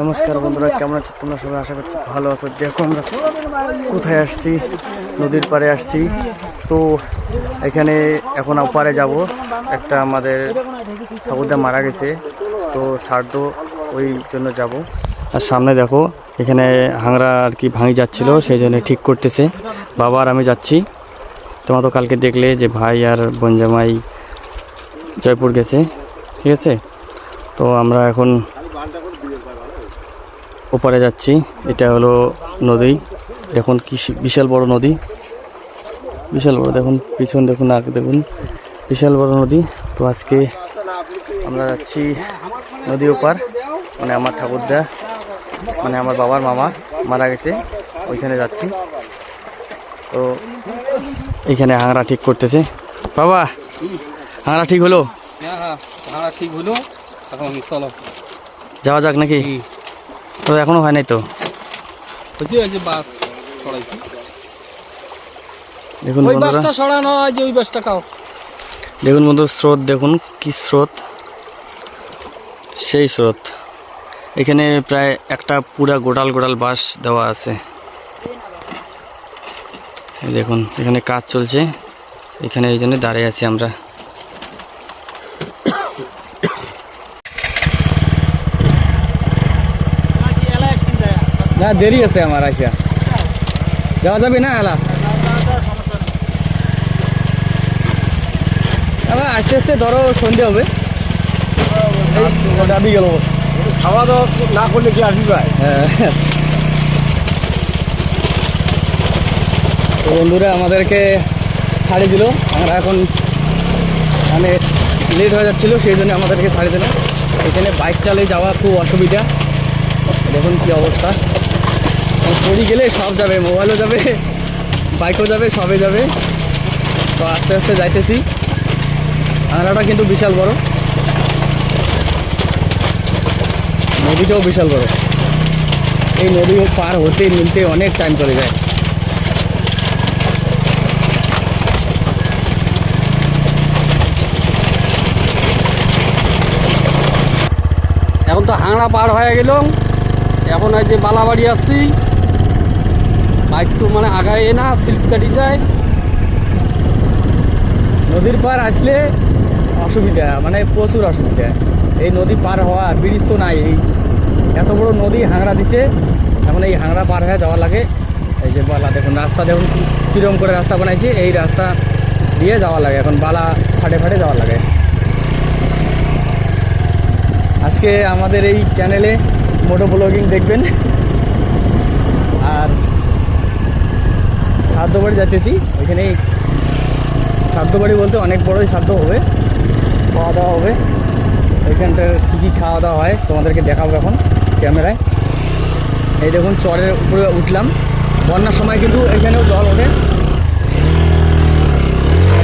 নমস্কার বন্ধুরা, কেমন আছো তোমরা সবাই? আশা করছি ভালো আছো। দেখো আমরা কোথায় আসছি? নদীর পাড়ে আসছি। তো এখানে এখন ওপারে যাব। একটা আমাদের ঠাকুরদা মারা গেছে। তো শ্রাদ্ধ ওই জন্য যাব। আর সামনে দেখো, এখানে হাংরা আর কি ভাঙি যাচ্ছিল, সেই জন্য ঠিক করতেছে। বাবা আর আমি যাচ্ছি। তোমরা তো কালকে দেখলে যে ভাই আর বনজামাই জয়পুর গেছে। ঠিক আছে? তো আমরা এখন ওপারে যাচ্ছি। এটা হলো নদী। দেখুন কি বিশাল বড় নদী। বিশাল বড় দেখুন পিছন দেখুন আগে দেখুন। বিশাল বড় নদী। তো আজকে আমরা যাচ্ছি নদী ওপার। মানে আমার ঠাকুরদা মানে আমার বাবার মামা মারা গেছে। ওইখানে যাচ্ছি। তো এখানে হাংরা ঠিক করতেছে। বাবা হাংরা ঠিক হলো? হ্যাঁ হ্যাঁ ঠিক হলো। এখন চলো। যাওয়া যাক নাকি? তো এখনও হয় নাই তো। বাস দেখুন দেখুন বন্ধু স্রোত দেখুন কি স্রোত। সেই স্রোত। এখানে প্রায় একটা পুরা গোটাল গোটাল বাস দেওয়া আছে। দেখুন এখানে কাজ চলছে। এখানে এই জন্য দাঁড়িয়ে আছি আমরা। না দেরি আছে আমার আসিয়া যাওয়া যাবে না আবার আস্তে আস্তে ধরো সন্ধে হবে। দাবি গেল। খাওয়া দাওয়া না করলে কি আসবি ভাই? হ্যাঁ। বন্ধুরা আমাদেরকে ছাড়ি দিল। আমরা এখন মানে লেট হয়ে যাচ্ছিল সেই জন্য আমাদেরকে ছাড়ি দিল। এখানে বাইক চালিয়ে যাওয়া খুব অসুবিধা। দেখুন কি অবস্থা। পড়ি গেলে সব যাবে, মোবাইলও যাবে বাইকও যাবে, সবে যাবে। তো আস্তে আস্তে যাইতেছি। আংরাটা কিন্তু বিশাল বড়। নদীটাও বিশাল বড়। এই নদী পার হতে নিতে অনেক টাইম চলে যায়। এখন তো হাংড়া পার হয়ে গেল এখন এই যে বালাবাড়ি আসছি। বাইক তো মানে আগায় না স্লিপ কাটি যায়। নদীর পার আসলে অসুবিধা মানে প্রচুর অসুবিধা। এই নদী পার হওয়া ব্রিজ তো নাই, এই এত বড় নদী হাংড়া দিছে, এখন এই হাংড়া পার হয়ে যাওয়া লাগে। এই যে বালা, দেখুন রাস্তা, দেখুন কিরম করে রাস্তা বানাইছে, এই রাস্তা দিয়ে যাওয়া লাগে, এখন বালা ফাটে ফাটে যাওয়া লাগে। আজকে আমাদের এই চ্যানেলে মোটো ব্লগিং দেখবেন। আর সাধ্য বাড়ি যাচ্ছি। ওইখানে সাধ্য বাড়ি বলতে অনেক বড়ই সাধ্য হবে। খাওয়া দাওয়া হবে। ওইখানটার কী কী খাওয়া দাওয়া হয় তোমাদেরকে দেখাবো এখন ক্যামেরায়। এই দেখুন, চরের উপরে উঠলাম। বন্যার সময় কিন্তু এখানেও জল ওঠে।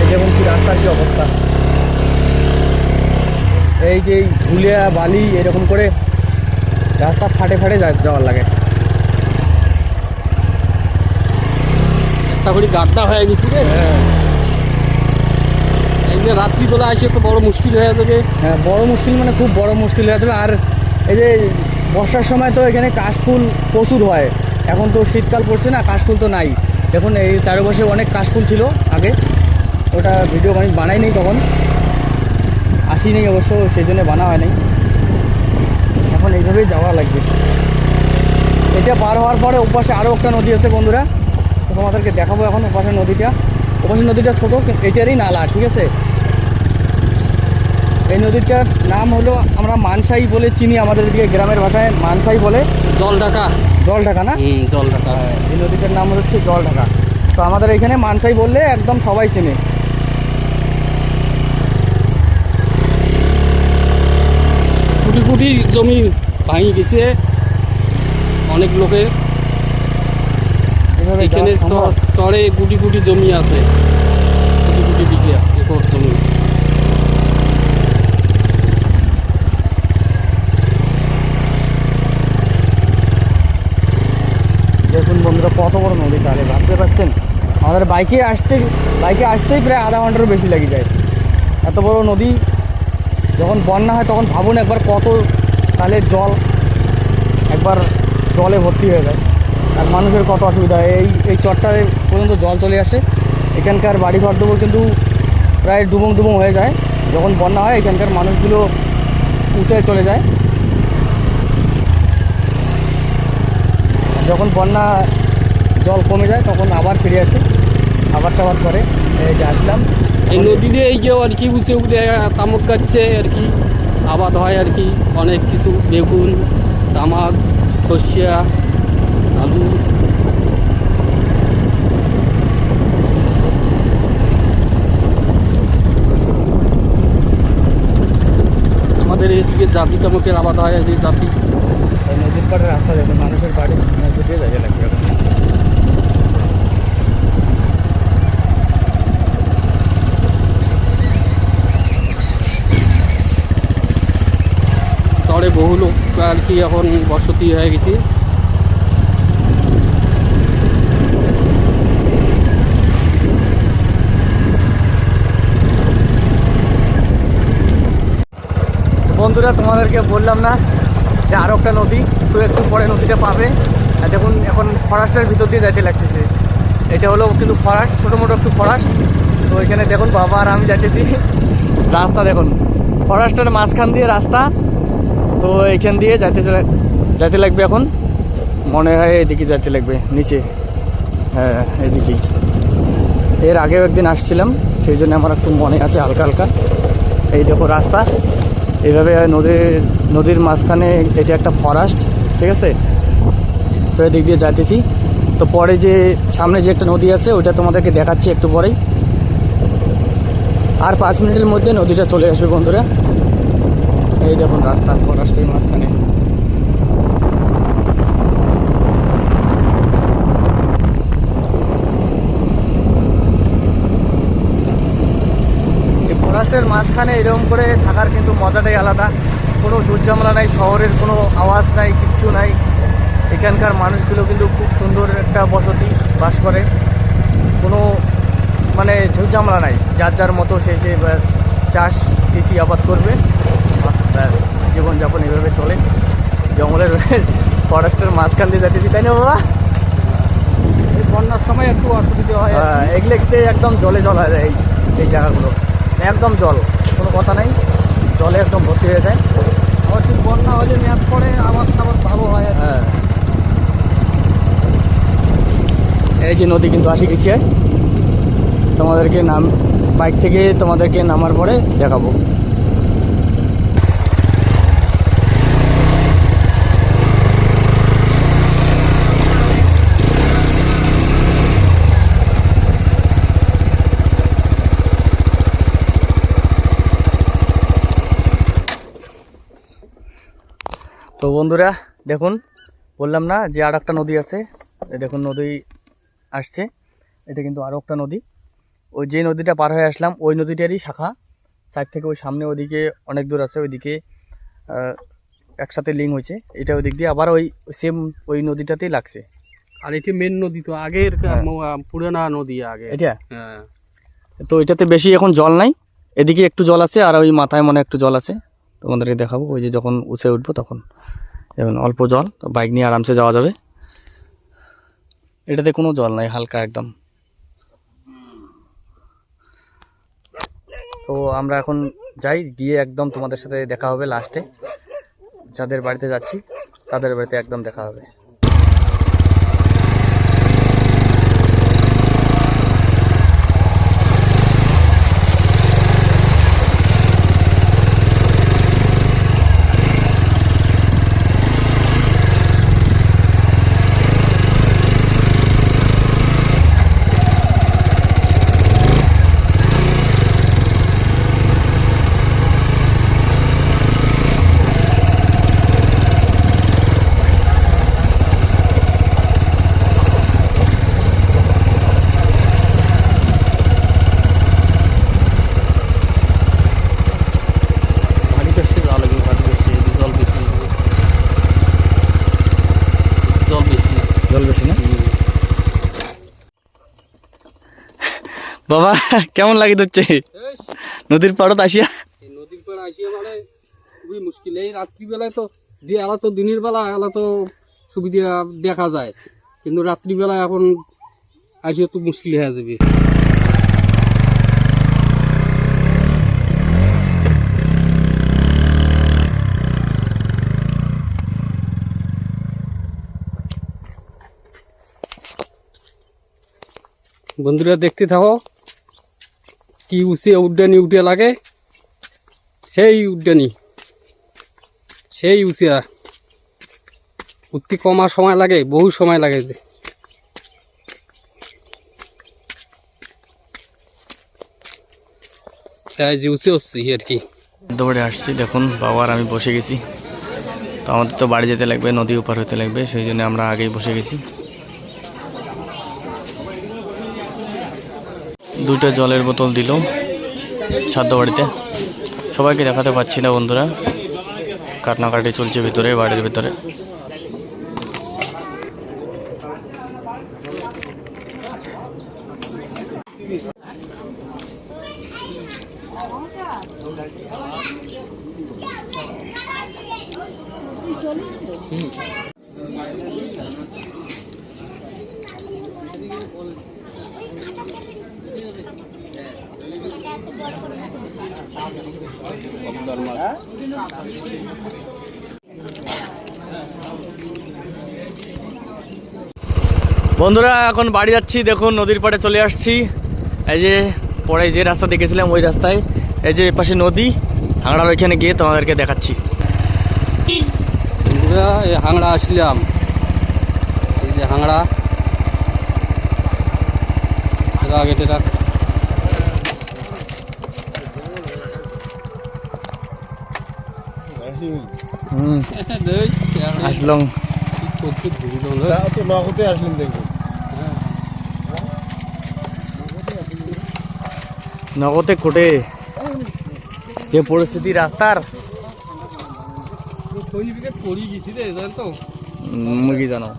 এই দেখুন কি রাস্তার কী অবস্থা। এই যে ধুলিয়া, বালি, এরকম করে রাস্তা ফাটে ফাটে যাওয়ার লাগে। একটা করে গাড্ডা হয়ে গেছি রে। এই যে রাত্রিবেলা আসে তো বড় মুশকিল হয়ে যাবে। হ্যাঁ বড় মুশকিল মানে খুব বড় মুশকিল হয়ে যাবে। আর এই যে বর্ষার সময় তো এখানে কাশফুল প্রচুর হয়। এখন তো শীতকাল পড়ছে না কাশফুল তো নাই। দেখুন এই চারপাশে অনেক কাশফুল ছিল আগে। ওটা ভিডিও আমি বানাই নাই তখন। আসি নেই অবশ্য সেই জন্য বানা হয় নাই। এখন এইভাবেই যাওয়া লাগবে। এটা পার হওয়ার পরে ওপাশে আরও একটা নদী আছে বন্ধুরা। তো তোমাদেরকে দেখাবো এখন ওপাশে নদীটা। ওপাশে নদীটা ছোটো এটারই নালা ঠিক আছে? এই নদীটার নাম হলো আমরা মানসাই বলে চিনি আমাদের দিকে গ্রামের ভাষায় মানসাই বলে জল ঢাকা জল ঢাকা না? জল ঢাকা হ্যাঁ, এই নদীটার নাম হচ্ছে জল ঢাকা তো আমাদের এখানে মানসাই বললে একদম সবাই চেনে। কোটি কোটি জমি ভাঙি গেছে। অনেক এভাবে এখানে চরে কোটি কোটি জমি আছে। কোটি কোটি বিঘা একর জমি। দেখুন বন্ধুরা কত বড় নদী তাহলে ভাবতে পারছেন? আমাদের বাইকে আসতে বাইকে আসতেই প্রায় আধা ঘন্টারও বেশি লেগে যায়। এত বড় নদী যখন বন্যা হয় তখন ভাবুন একবার কত তাহলে জল একবার জলে ভর্তি হয়ে যায়। আর মানুষের কত অসুবিধা। এই এই চরটায় পর্যন্ত জল চলে আসে। এখানকার বাড়ি ঘর দেবো কিন্তু প্রায় ডুবুং ডুবুং হয়ে যায়। যখন বন্যা হয়, এখানকার মানুষগুলো উঁচে চলে যায়। যখন বন্যা জল কমে যায়, তখন আবার ফিরে আসে। আবার টাবার করে। এই যে আসলাম। এই নদীতে এই যে আর কি উঁচে উঠে তামাক গাচ্ছে আর কি আবাদ হয় আর কি। অনেক কিছু, বেগুন, তামাক, সর্ষা আলু আমাদের এদিকে জাতি তামাকের আবাদ হয় যে জাতি। নদীর পাড়ে রাস্তা দেখুন মানুষের বাড়ি মধ্যে দিয়ে লাগবে এখন চরে বহু লোক আর কি এখন বসতি হয়ে গেছে। বন্ধুরা, তোমাদেরকে বললাম না যে আরও একটা নদী, তো একটু পরে নদীটা পাবে। আর দেখুন, এখন ফরেস্টের ভিতর দিয়ে যাইতে লাগতেছে। এটা হলো কিন্তু ফরেস্ট ছোটো মোটো একটু ফরেস্ট। তো এখানে দেখুন, বাবা আর আমি যাইতেছি। রাস্তা দেখুন, ফরেস্টের মাঝখান দিয়ে রাস্তা। তো এইখান দিয়ে যাইতে যাইতে লাগবে এখন। মনে হয় এদিকে যাইতে লাগবে, নিচে। হ্যাঁ এদিকেই। এর আগেও একদিন আসছিলাম, সেই জন্য আমার একটু মনে আছে হালকা হালকা। এই দেখো রাস্তা। এইভাবে নদীর নদীর মাঝখানে এটা একটা ফরেস্ট ঠিক আছে? তো এদিক দিয়ে যাইতেছি। তো পরে যে, সামনে যে একটা নদী আছে, ওইটা তোমাদেরকে দেখাচ্ছি একটু পরেই। আর পাঁচ মিনিটের মধ্যে নদীটা চলে আসবে বন্ধুরা। এই দেখুন রাস্তা ফরেস্টের মাঝখানে। ফরেস্টের মাঝখানে এরকম করে থাকার কিন্তু মজাটাই আলাদা। কোনো ঝুটঝামেলা নাই শহরের কোনো আওয়াজ নাই কিচ্ছু নাই। এখানকার মানুষগুলো কিন্তু খুব সুন্দর একটা বসতি বাস করে। কোনো মানে ঝুটঝামেলা নাই যার যার মতো সে সে চাষ কৃষি আবাদ করবে। জীবনযাপন এভাবে চলে। জঙ্গলের ফরেস্টের মাঝখান দিয়ে যাচ্ছি তাই না বাবা? বন্যার সময় একটু অসুবিধা হয়। হ্যাঁ, একদম জলে জল যায় এই জায়গাগুলো। একদম জল কোনো কথা নাই। জলে একদম ভর্তি হয়ে যায়। আবার ঠিক বন্যা হলে ম্যাপ করে আবার আবার ভালো হয় হ্যাঁ। এই যে নদী কিন্তু আসে গেছে। তোমাদেরকে নাম বাইক থেকে তোমাদেরকে নামার পরে দেখাবো। তো বন্ধুরা দেখুন বললাম না যে আর একটা নদী আছে। দেখুন নদী আসছে। এটা কিন্তু আরও একটা নদী। ওই যে নদীটা পার হয়ে আসলাম ওই নদীটারই শাখা। সাইড থেকে ওই সামনে ওইদিকে অনেক দূর আছে ওইদিকে একসাথে লিঙ্ক হয়েছে। এটা ওই দিক দিয়ে আবার ওই সেম ওই নদীটাতেই লাগছে। আর এটি মেন নদী তো আগের হ্যাঁ। পুরানা নদী আগে। এটা? হ্যাঁ। তো এটাতে বেশি এখন জল নাই। এদিকে একটু জল আছে আর ওই মাথায় মনে হয় একটু জল আছে। তোমাদেরকে দেখাবো, ওই যে যখন উঁচে উঠবো তখন। যেমন অল্প জল, তো বাইক নিয়ে আরামসে যাওয়া যাবে। এটাতে কোনো জল নাই, হালকা একদম। তো আমরা এখন যাই, গিয়ে একদম তোমাদের সাথে দেখা হবে লাস্টে যাদের বাড়িতে যাচ্ছি, তাদের বাড়িতে একদম দেখা হবে ভারী বেশি যাওয়া লাগবে ভারী বেশি জল বেশি জল বেশি জল বেশি না হুম। বাবা কেমন লাগে হচ্ছে নদীর পাড়ত আসিয়া? এই নদীর পাড়ে আসিয়া মানে খুবই মুশকিল। এই রাত্রিবেলায় তো দিয়ে এলা তো দিনের বেলা এলা তো সুবিধা দেখা যায়। কিন্তু রাত্রিবেলা এখন আসিয়া তো মুশকিল হয়ে যাবে। বন্ধুরা দেখতে থাকো। কি উচিয়ে উড্ডানি উঠে লাগে, সেই উড্ডানি সেই উচিয়া উঠতে কমা সময় লাগে, বহু সময় লাগে এই যে উঁচে হচ্ছে আর কি। দৌড়ে আসছি, দেখুন, বাবার আমি বসে গেছি। তো আমাদের তো বাড়ি যেতে লাগবে, নদী উপার হতে লাগবে, সেই জন্য আমরা আগেই বসে গেছি। দুটো জলের বোতল দিল ছাদ্য বাড়িতে সবাইকে দেখাতে পাচ্ছি না বন্ধুরা। কাটনাকাটি চলছে ভিতরে, বাড়ির ভিতরে। বন্ধুরা, এখন বাড়ি যাচ্ছি। দেখুন, নদীর পাড়ে চলে আসছি। এই যে, পরে যে রাস্তা দেখেছিলাম, ওই রাস্তায়। এই যে এপাশে নদী, হাংড়ার ওইখানে গিয়ে তোমাদেরকে দেখাচ্ছি। বন্ধুরা, এই হাংড়া আসলাম। এই যে হাংড়া। আসলাম কি করতে ঘুরিল না। তা তো নগদে নগদে কোটে। যে পরিস্থিতি রাস্তার। জানো।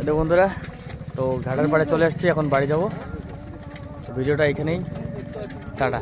এটা বন্ধুরা, তো ঘাটের পাড়ে চলে আসছি, এখন বাড়ি যাব। ভিডিওটা এখানেই। টাটা।